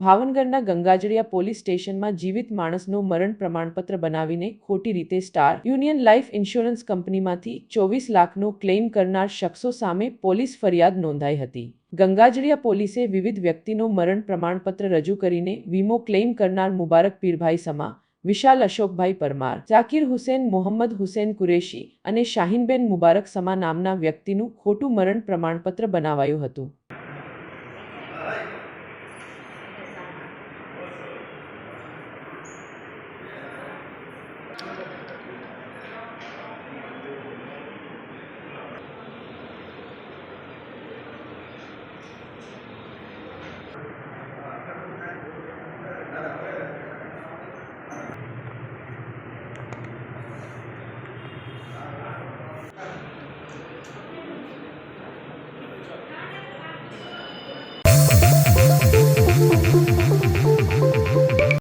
ભાવનગરના ગંગાજળિયા પોલીસ સ્ટેશનમાં જીવિત માણસનું મરણ પ્રમાણપત્ર બનાવીને ખોટી રીતે સ્ટાર યુનિયન લાઈફ ઇન્સ્યોરન્સ કંપનીમાંથી ચોવીસ લાખનો ક્લેમ કરનાર શખ્સો સામે પોલીસ ફરિયાદ નોંધાઈ હતી. ગંગાજળિયા પોલીસે વિવિધ વ્યક્તિનો મરણ પ્રમાણપત્ર રજૂ કરીને વીમો ક્લેમ કરનાર મુબારક પીરભાઈ સમા, વિશાલ અશોકભાઈ પરમાર, ઝાકીર હુસેન મોહમ્મદ હુસેન કુરેશી અને શાહીનબેન મુબારક સમા નામના વ્યક્તિનું ખોટું મરણ પ્રમાણપત્ર બનાવાયું હતું.